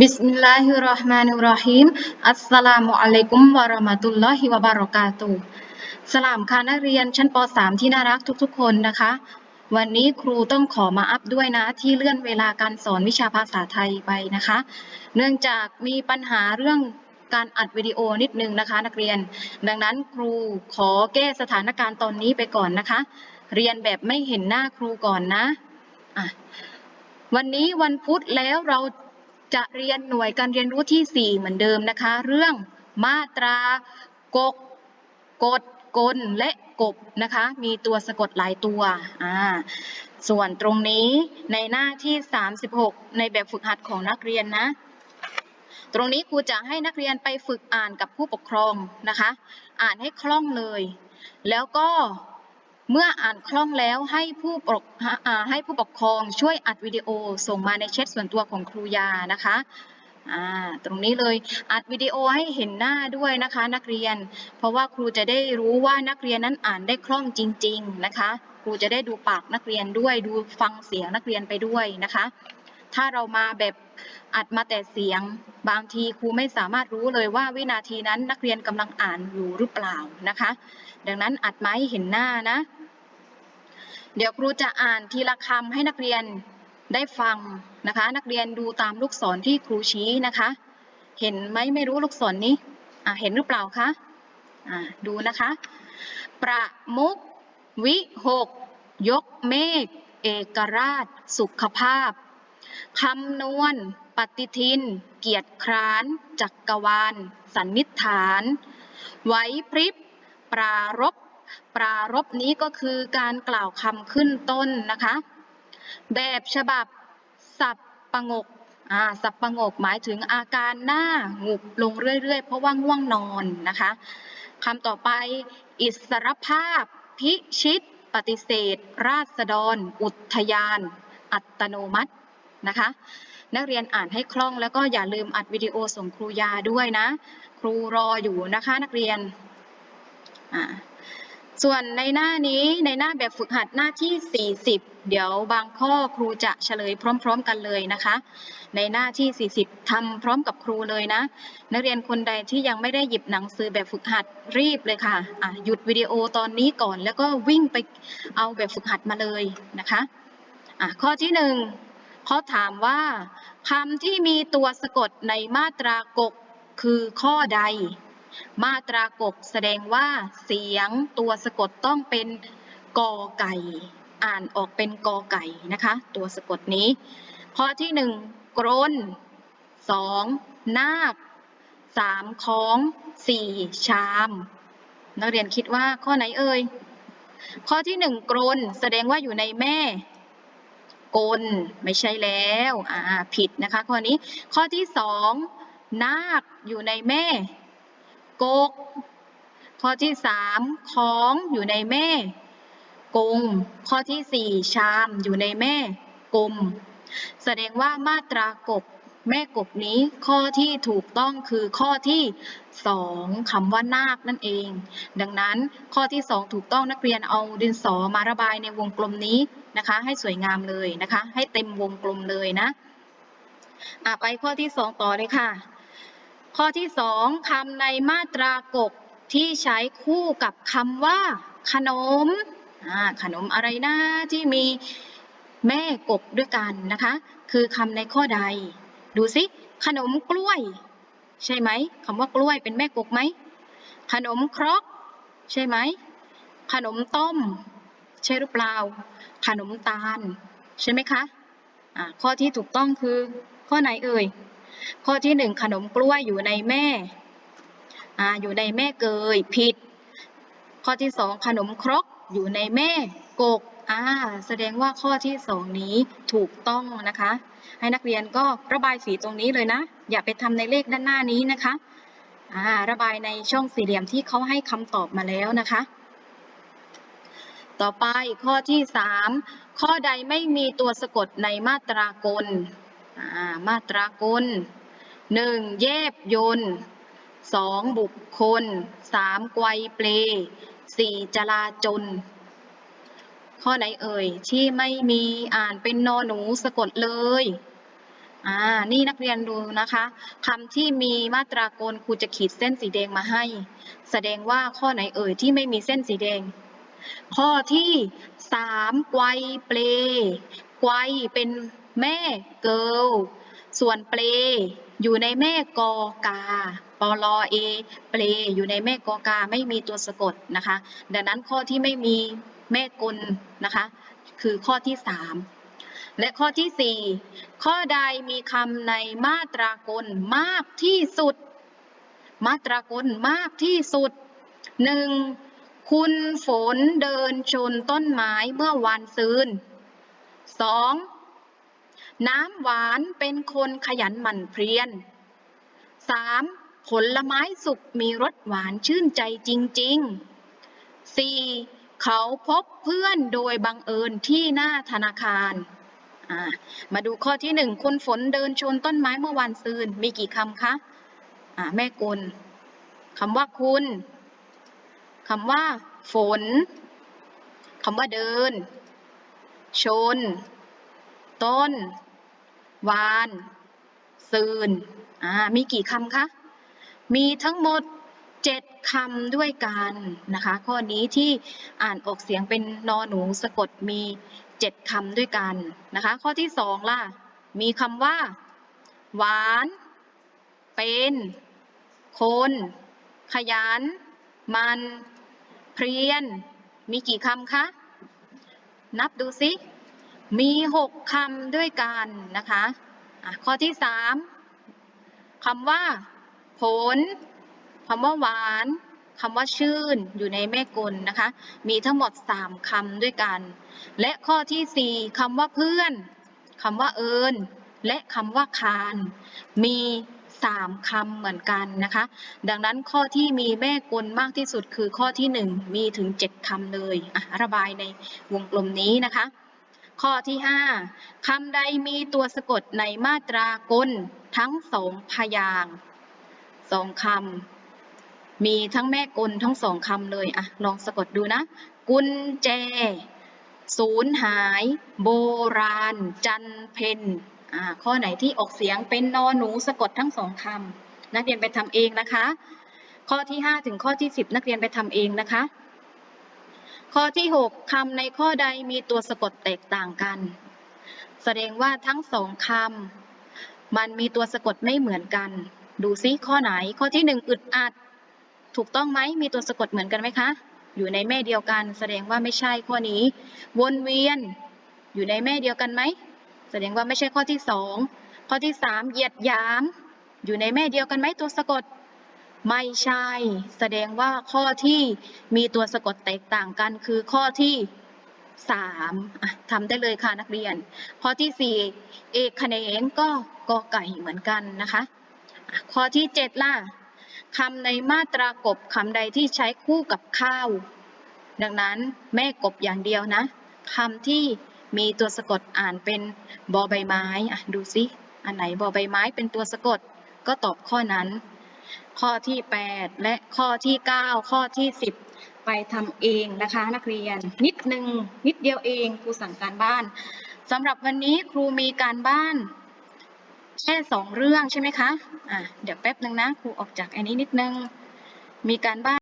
บิสมิลลาฮิรราะห์มานิรราะฮีม อัสสลามุอะลัยกุมวะเราะมะตุลลอฮิวะบะเราะกาตุสลามค่ะนักเรียนชั้นป .3 ที่น่ารักทุกๆ คนนะคะ วันนี้ครูต้องขอมาอัพด้วยนะ ที่เลื่อนเวลาการสอนวิชาภาษาไทยไปนะคะ เนื่องจากมีปัญหาเรื่องการอัดวิดีโอนิดนึงนะคะ นักเรียน ดังนั้นครูขอแก้สถานการณ์ตอนนี้ไปก่อนนะคะ เรียนแบบไม่เห็นหน้าครูก่อนนะะวันนี้วันพุธแล้วเรา จะเรียนหน่วยการเรียนรู้ที่ 4 เหมือนเดิมนะคะ เรื่องมาตรากกกดกลและกบนะคะ มีตัวสะกดหลายตัวอ่าส่วนตรงนี้ในหน้าที่ 36 ในแบบฝึกหัดของนักเรียนนะ ตรงนี้ครูจะให้นักเรียนไปฝึกอ่านกับผู้ปกครองนะคะ อ่านให้คล่องเลย แล้วก็ เมื่ออ่านคล่องแล้วให้ผู้ปกให้ผู้ปกครองช่วยอัดวิดีโอส่งมาในแชทส่วนตัวของครูยานะคะตรงนี้เลยอัดวิดีโอให้เห็นหน้าด้วยนะคะนักเรียน เพราะว่าครูจะได้รู้ว่านักเรียนนั้นอ่านได้คล่องจริง ๆนะคะ ครูจะได้ดูปากนักเรียนด้วยดูฟังเสียงนักเรียนไปด้วยนะคะ ถ้าเรามาแบบอัดมาแต่เสียง บางทีครูไม่สามารถรู้เลยว่าวินาทีนั้นนักเรียนกำลังอ่านอยู่หรือเปล่านะคะ ดังนั้นอัดมาให้เห็นหน้านะ เดี๋ยวครูจะอ่านทีละคำให้นักเรียนได้ฟังนะคะ นักเรียนดูตามลูกศรที่ครูชี้นะคะ เห็นไหมไม่รู้ลูกศรนี้อะเห็นหรือเปล่าคะอะดูนะคะ ประมุขวิหกยกเมฆเอกราช สุขภาพ คำนวณ ปฏิทิน เกียรติคร้าน จักรวาล สันนิษฐานไหวพริบ ปรารบปรารบนี้ก็คือการกล่าวคำขึ้นต้นนะคะ แบบฉบับสับประงกอ่าสับประงกหมายถึงอาการหน้าหุบลงเรื่อยๆ เพราะว่าง่วงนอนนะคะคำต่อไป อิสรภาพ พิชิต ปฏิเสธ ราษฎร อุทยาน อัตโนมัติ นะคะ นักเรียนอ่านให้คล่องแล้วก็อย่าลืมอัดวิดีโอส่งครูยาด้วยนะ ครูรออยู่นะคะนักเรียนอ่าส่วนในหน้านี้ในหน้าแบบฝึกหัดหน้าที่ 40 เดี๋ยวบางข้อครูจะเฉลยพร้อม ๆ กันเลยนะคะ ในหน้าที่ 40ทำพร้อมกับครูเลยนะ นักเรียนคนใดที่ยังไม่ได้หยิบหนังสือแบบฝึกหัดรีบเลยค่ะะหยุดวิดีโอตอนนี้ก่อน แล้วก็วิ่งไปเอาแบบฝึกหัดมาเลยนะคะะข้อที่หนึ่ง เขาถามว่าคำที่มีตัวสะกดในมาตรากกคือข้อใด มาตรากกแสดงว่าเสียงตัวสะกดต้องเป็นกอไก่ อ่านออกเป็นกอไก่นะคะ ตัวสะกดนี้ข้อที่หนึ่งกรนสองนาคสามค้องสี่ชาม นักเรียนคิดว่าข้อไหนเอ่ยข้อที่หนึ่งกรนแสดงว่าอยู่ในแม่ กลไม่ใช่แล้วอ่าผิดนะคะข้อนี้ข้อที่สองนาคอยู่ในแม่กก ข้อที่สามของอยู่ในแม่ กง ข้อที่สี่ชามอยู่ในแม่กลมแสดงว่ามาตรากบ แม่กบนี้ข้อที่ถูกต้องคือข้อที่สองคำว่านาคนั่นเอง ดังนั้นข้อที่สองถูกต้องนักเรียนเอาดินสอมาระบายในวงกลมนี้นะคะ ให้สวยงามเลยนะคะ ให้เต็มวงกลมเลยนะอะไปข้อที่สองต่อเลยค่ะ ข้อที่สองคำในมาตรากบที่ใช้คู่กับคำว่า ขนมอ่าขนมอะไรนะที่มีแม่กบด้วยกันนะคะ คือคำในข้อใด ดูสิขนมกล้วย ใช่ไหมคำว่ากล้วยเป็นแม่กบไหมขนมครกใช่ไหมขนมต้ม ใช่หรือเปล่า ขนมตาล ใช่ไหมคะอ่าข้อที่ถูกต้องคือ ข้อไหนเอ่ย ข้อที่หนึ่งขนมกล้วยอยู่ในแม่ออยู่ในแม่เกยผิด ข้อที่สองขนมครกอยู่ในแม่กก อ่าแสดงว่าข้อที่สองนี้ถูกต้องนะคะ ให้นักเรียนก็ระบายสีตรงนี้เลยนะ อย่าไปทำในเลขด้านหน้านี้นะคะอ่าระบายในช่องสี่เหลี่ยมที่เขาให้คำตอบมาแล้วนะคะ ต่อไปข้อที่สามข้อใดไม่มีตัวสะกดในมาตรากลอ่ามาตรากลหนึ่งแยบยนต์สองบุคคลสามไกวเปลสี่จลาจล ข้อไหนเอ่ยที่ไม่มีอ่านเป็นนอหนูสะกดเลย อ่า นี่นักเรียนดูนะคะคำที่มีมาตรากลครูจะขีดเส้นสีแดงมาให้ แสดงว่าข้อไหนเอ่ยที่ไม่มีเส้นสีแดง ข้อที่สามไกวเปลไกวเป็นแม่เกิลส่วนเปลอยู่ในแม่กอกาปลอเอ เปลอยู่ในแม่กอกาไม่มีตัวสะกดนะคะ ดังนั้นข้อที่ไม่มี แม่กลนะคะ คือข้อที่สามและข้อที่ 4 ข้อใดมีคำในมาตรากลมากที่สุด มาตรากลมากที่สุด 1. คุณฝนเดินชนต้นไม้เมื่อวันซืน 2. น้ำหวานเป็นคนขยันหมั่นเพียร 3. ผลไม้สุกมีรสหวานชื่นใจจริง ๆ 4. เขาพบเพื่อนโดยบังเอิญที่หน้าธนาคาร มาดูข้อที่หนึ่งคุณฝนเดินชนต้นไม้เมื่อวานซืน มีกี่คำคะอ่าแม่กลคำว่าคุณคำว่า ฝนคำว่าเดิน ชน ต้น วานซืนอ่ามีกี่คำคะ มีทั้งหมด เจ็ดคำด้วยกันนะคะ ข้อนี้ที่อ่านออกเสียงเป็นนอหนูสะกดมีเจ็ดคำด้วยกันนะคะ ข้อที่สองล่ะ มีคำว่า หวาน เป็น คน ขยัน มัน เพรียน มีกี่คำคะ นับดูสิมีหกคำด้วยกันนะคะะข้อที่สามคำว่า ผล คำว่าหวานคำว่าชื่นอยู่ในแม่กลนะคะ มีทั้งหมด 3คำด้วยกัน และข้อทีสี่4คำว่าเพื่อนคำว่าเอิญและคำว่าคาน มี3คำเหมือนกันนะคะ ดังนั้นข้อที่มีแม่กลมากที่สุดคือข้อที่ 1 มีถึง 7คำเลยอะระบายในวงกลมนี้นะคะ ข้อที่ 5คำใดมีตัวสะกดในมาตรากลทั้งสองพยางสองคำ มีทั้งแม่กลทั้งสองคำเลยอะลองสะกดดูนะ กุญแจสูญหาย โบราณ จันเพนอ่าข้อไหนที่ออกเสียงเป็นนอหนูสะกดทั้งสองคำนักเรียนไปทำเองนะคะ ข้อที่ 5 ถึงข้อที่ 10 นักเรียนไปทำเองนะคะ ข้อที่ 6คำในข้อใดมีตัวสะกดแตกต่างกัน แสดงว่าทั้งสองคำมันมีตัวสะกดไม่เหมือนกัน ดูซิข้อไหนข้อที่หนึ่งอึดอัด ถูกต้องไหมมีตัวสะกดเหมือนกันไหมคะ อยู่ในแม่เดียวกัน แสดงว่าไม่ใช่ข้อนี้ วนเวียน อยู่ในแม่เดียวกันไหม แสดงว่าไม่ใช่ข้อที่สองข้อที่สามเหยียดหยาม อยู่ในแม่เดียวกันไหมตัวสะกด ไม่ใช่ แสดงว่าข้อที่มีตัวสะกดแตกต่างกันคือข้อที่สามทำได้เลยค่ะนักเรียน ข้อที่สี่เอกแขนงก็กอไก่เหมือนกันนะคะอะข้อที่เจ็ดล่ะ คำในมาตรากบคำใดที่ใช้คู่กับข้าว ดังนั้นแม่กบอย่างเดียวนะคำที่มีตัวสะกดอ่านเป็นบอใบไม้อะดูสิอันไหนบอใบไม้เป็นตัวสะกดก็ตอบข้อนั้น ข้อที่ 8 และข้อที่ 9 ข้อที่ 10 ไปทำเองนะคะนักเรียน นิดหนึ่งนิดเดียวเองครูสั่งการบ้านสำหรับวันนี้ครูมีการบ้าน แค่สองเรื่องใช่ไหมคะ อะ เดี๋ยวแป๊บหนึ่งนะ ครูออกจากอันนี้นิดนึง มีการบ้าน